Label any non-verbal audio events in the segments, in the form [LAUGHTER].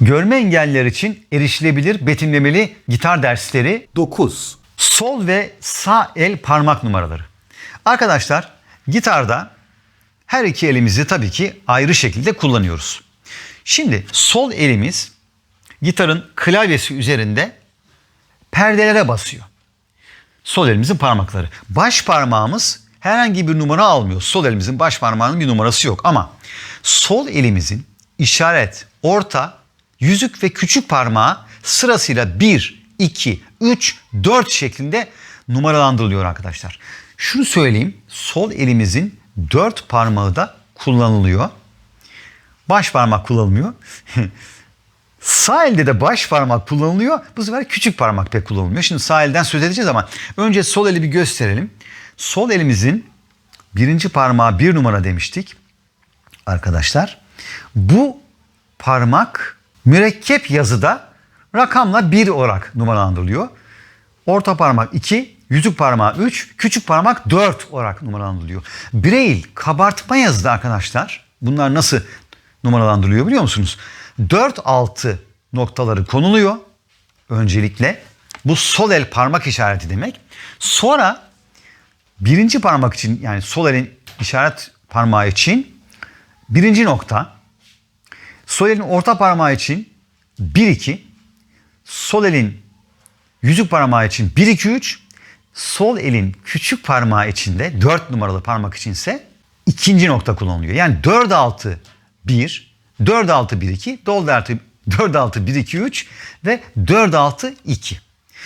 Görme engelliler için erişilebilir betimlemeli gitar dersleri 9. Sol ve sağ el parmak numaraları. Arkadaşlar gitarda her iki elimizi tabii ki ayrı şekilde kullanıyoruz. Şimdi sol elimiz gitarın klavyesi üzerinde perdelere basıyor. Sol elimizin parmakları. Baş parmağımız herhangi bir numara almıyor. Sol elimizin baş parmağının bir numarası yok ama sol elimizin işaret, orta, yüzük ve küçük parmağı sırasıyla 1, 2, 3, 4 şeklinde numaralandırılıyor arkadaşlar. Şunu söyleyeyim. Sol elimizin 4 parmağı da kullanılıyor. Baş parmak kullanılmıyor. [LAUGHS] Sağ elde de baş parmak kullanılıyor. Bu sefer küçük parmak pek kullanılmıyor. Şimdi sağ elden söz edeceğiz ama önce sol eli bir gösterelim. Sol elimizin birinci parmağı bir numara demiştik. Arkadaşlar bu parmak mürekkep yazıda rakamla bir olarak numaralandırılıyor. Orta parmak 2, yüzük parmağı 3, küçük parmak 4 olarak numaralandırılıyor. Braille kabartma yazıda arkadaşlar bunlar nasıl numaralandırılıyor biliyor musunuz? 4 6 noktaları konuluyor öncelikle. Bu sol el parmak işareti demek. Sonra birinci parmak için yani sol elin işaret parmağı için birinci nokta. Sol elin orta parmağı için 1 2. Sol elin yüzük parmağı için 1 2 3. Sol elin küçük parmağı için de 4 numaralı parmak içinse ikinci nokta kullanılıyor. Yani 4 6 1 4 6 1 2 4 6 4 6 1 2 3 ve 4 6 2.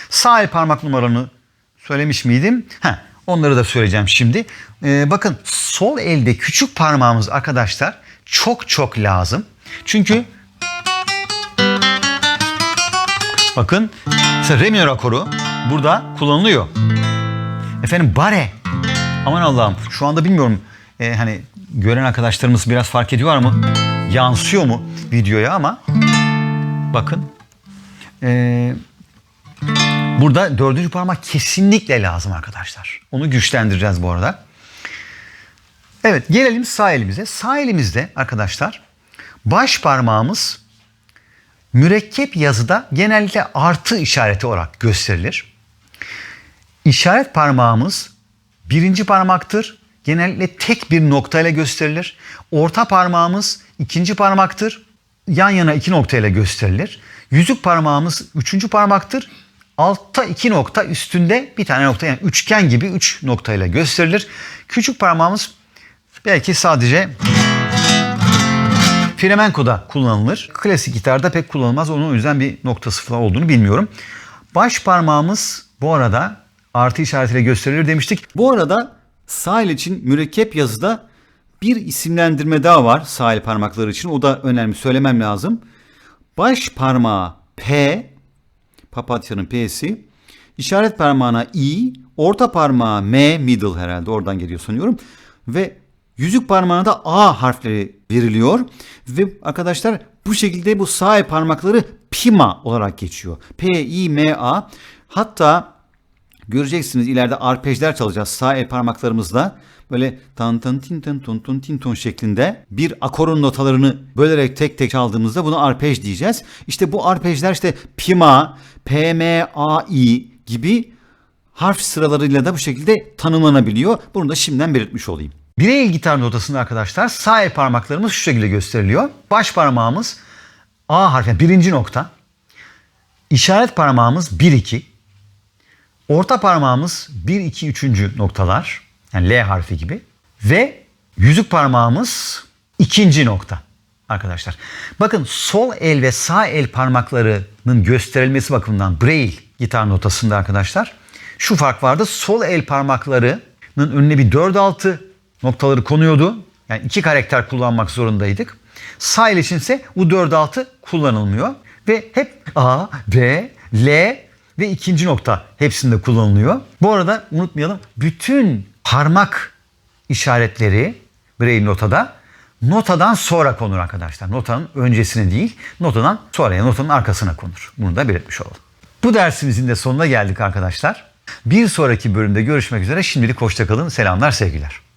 Sağ el parmak numaranı söylemiş miydim? Heh, onları da söyleyeceğim şimdi. Ee, bakın sol elde küçük parmağımız arkadaşlar çok çok lazım. Çünkü bakın mesela re minör akoru burada kullanılıyor. Efendim bare. Aman Allah'ım şu anda bilmiyorum e, hani gören arkadaşlarımız biraz fark ediyor mu? Yansıyor mu videoya ama bakın e, burada dördüncü parmak kesinlikle lazım arkadaşlar. Onu güçlendireceğiz bu arada. Evet gelelim sağ elimize. Sağ elimizde arkadaşlar baş parmağımız mürekkep yazıda genellikle artı işareti olarak gösterilir. İşaret parmağımız birinci parmaktır. Genellikle tek bir noktayla gösterilir. Orta parmağımız ikinci parmaktır. Yan yana iki noktayla gösterilir. Yüzük parmağımız üçüncü parmaktır. Altta iki nokta üstünde bir tane nokta yani üçgen gibi üç noktayla gösterilir. Küçük parmağımız belki sadece flamenkoda kullanılır. Klasik gitarda pek kullanılmaz. Onun o yüzden bir noktası falan olduğunu bilmiyorum. Baş parmağımız bu arada artı işaretiyle gösterilir demiştik. Bu arada sağ el için mürekkep yazıda bir isimlendirme daha var sağ el parmakları için. O da önemli söylemem lazım. Baş parmağı P, papatyanın P'si. işaret parmağına I, orta parmağı M, middle herhalde oradan geliyor sanıyorum. Ve yüzük parmağına da A harfleri veriliyor. Ve arkadaşlar bu şekilde bu sağ parmakları pima olarak geçiyor. P, I, M, A. Hatta Göreceksiniz ileride arpejler çalacağız sağ el parmaklarımızla. Böyle tan tan tin tan ton ton tin ton şeklinde bir akorun notalarını bölerek tek tek çaldığımızda bunu arpej diyeceğiz. İşte bu arpejler işte pima, p, m, a, i gibi harf sıralarıyla da bu şekilde tanımlanabiliyor. Bunu da şimdiden belirtmiş olayım. Birey gitar notasında arkadaşlar sağ el parmaklarımız şu şekilde gösteriliyor. Baş parmağımız A harfi, yani birinci nokta. İşaret parmağımız 1-2. Orta parmağımız 1, 2, 3. noktalar. Yani L harfi gibi. Ve yüzük parmağımız ikinci nokta arkadaşlar. Bakın sol el ve sağ el parmaklarının gösterilmesi bakımından Braille gitar notasında arkadaşlar şu fark vardı. Sol el parmaklarının önüne bir 4-6 noktaları konuyordu. Yani iki karakter kullanmak zorundaydık. Sağ el içinse bu 4-6 kullanılmıyor. Ve hep A, B, L ve ikinci nokta hepsinde kullanılıyor. Bu arada unutmayalım bütün parmak işaretleri Braille notada notadan sonra konur arkadaşlar. Notanın öncesine değil, notadan sonra yani notanın arkasına konur. Bunu da belirtmiş olalım. Bu dersimizin de sonuna geldik arkadaşlar. Bir sonraki bölümde görüşmek üzere. Şimdilik hoşçakalın. Selamlar, sevgiler.